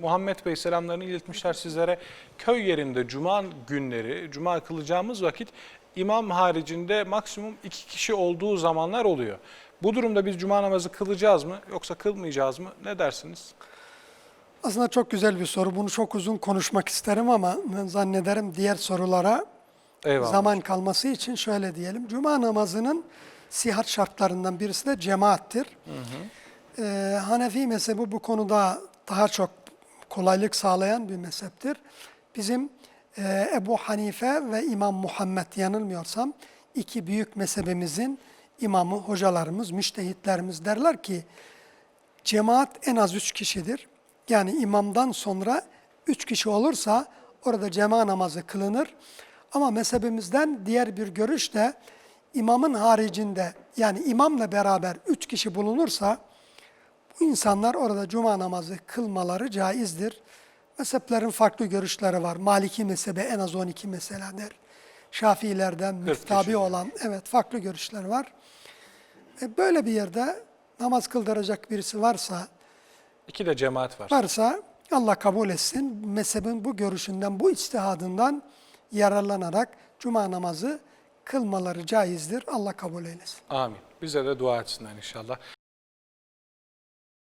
Muhammed Bey selamlarını iletmişler sizlere. Köy yerinde cuma günleri, cuma kılacağımız vakit imam haricinde maksimum iki kişi olduğu zamanlar oluyor. Bu durumda biz cuma namazı kılacağız mı yoksa kılmayacağız mı? Ne dersiniz? Aslında çok güzel bir soru. Bunu çok uzun konuşmak isterim ama zannederim diğer sorulara Eyvallah. zaman kalması için şöyle diyelim. Cuma namazının sihat şartlarından birisi de cemaattir. Ee, Hanefi mezhebi bu konuda daha çok kolaylık sağlayan bir mezheptir. Bizim e, Ebu Hanife ve İmam Muhammed yanılmıyorsam iki büyük mezhebimizin imamı, hocalarımız, müştehitlerimiz derler ki Cemaat en az üç kişidir. Yani imamdan sonra üç kişi olursa orada cema namazı kılınır. Ama mezhebimizden diğer bir görüş de imamın haricinde yani imamla beraber üç kişi bulunursa bu insanlar orada cuma namazı kılmaları caizdir. Mezheplerin farklı görüşleri var. Maliki mezhebi en az 12 mesela der. Şafiilerden müftabi olan evet farklı görüşler var. E, böyle bir yerde namaz kıldıracak birisi varsa İki de cemaat var. varsa Allah kabul etsin. Mezhebin bu görüşünden, bu içtihadından yararlanarak cuma namazı kılmaları caizdir. Allah kabul eylesin. Amin. Bize de dua etsinler inşallah.